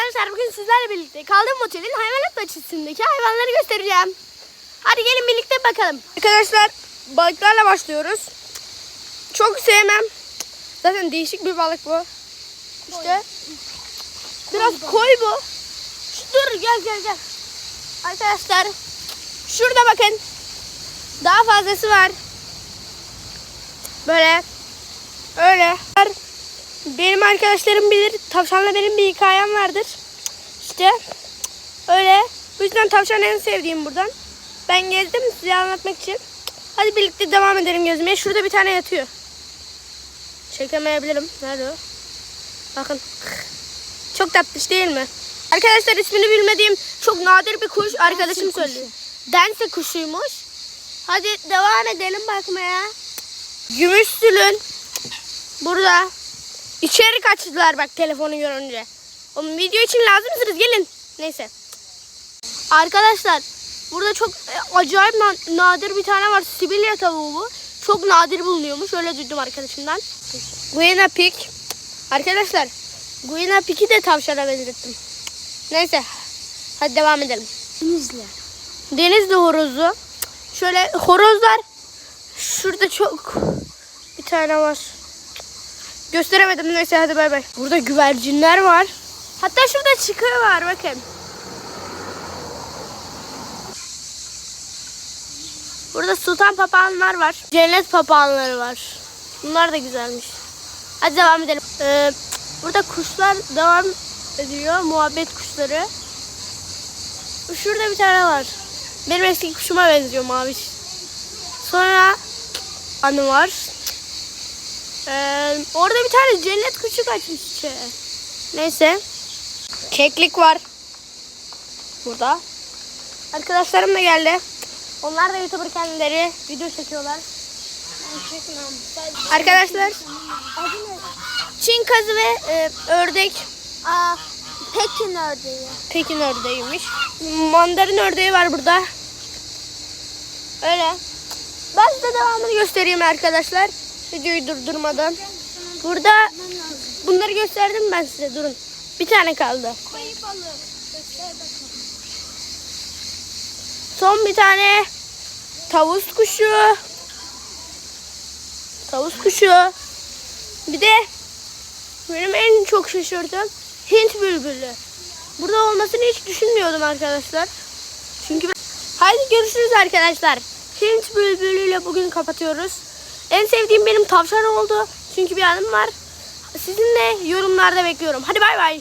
arkadaşlar bugün sizlerle birlikte kaldığım otelin hayvanat bahçesindeki hayvanları göstereceğim. Hadi gelin birlikte bakalım. Arkadaşlar balıklarla başlıyoruz. Çok sevmem. Zaten değişik bir balık bu. İşte biraz koy bu. Şu, dur gel gel gel. Arkadaşlar şurada bakın. Daha fazlası var. Böyle. Öyle. Benim arkadaşlarım bilir. Tavşanla benim bir hikayem vardır. İşte öyle. Bu yüzden tavşan en sevdiğim buradan. Ben gezdim size anlatmak için. Hadi birlikte devam edelim gezmeye. Şurada bir tane yatıyor. Çekemeyebilirim. Nerede o? Bakın. Çok tatlış değil mi? Arkadaşlar ismini bilmediğim çok nadir bir kuş arkadaşım söyledi. Dense kuşuymuş. Hadi devam edelim bakmaya. Gümüş sülün. Burada. İçeri kaçtılar bak telefonu görünce. Oğlum video için lazımsınız gelin. Neyse. Arkadaşlar burada çok e, acayip na- nadir bir tane var. Sibirya tavuğu bu. Çok nadir bulunuyormuş. Öyle duydum arkadaşımdan. Guinea pig. Arkadaşlar Guinea pig'i de tavşana benzettim. Neyse. Hadi devam edelim. Denizli. Denizli horozu. Şöyle horozlar. Şurada çok bir tane var. Gösteremedim neyse hadi bay bay. Burada güvercinler var. Hatta şurada çıkıyor var bakın. Burada sultan papağanlar var. Cennet papağanları var. Bunlar da güzelmiş. Hadi devam edelim. Ee, burada kuşlar devam ediyor. Muhabbet kuşları. Şurada bir tane var. Benim eski kuşuma benziyor maviş. Sonra anı var. Ee, orada bir tane cennet kuşu kaçmış içeri. Neyse. Keklik var. Burada. Arkadaşlarım da geldi. Onlar da YouTuber kendileri video çekiyorlar. Arkadaşlar Çin kazı ve e, ördek Aa, Pekin ördeği. Pekin ördeğiymiş. Mandarin ördeği var burada. Öyle. Ben size devamını göstereyim arkadaşlar. Videoyu durdurmadan. Burada bunları gösterdim ben size durun. Bir tane kaldı. Son bir tane tavus kuşu. Tavus kuşu. Bir de benim en çok şaşırdığım Hint bülbülü. Burada olmasını hiç düşünmüyordum arkadaşlar. Çünkü. Haydi görüşürüz arkadaşlar. Hint bülbülüyle bugün kapatıyoruz. En sevdiğim benim tavşan oldu. Çünkü bir anım var. Sizin de yorumlarda bekliyorum. Hadi bay bay.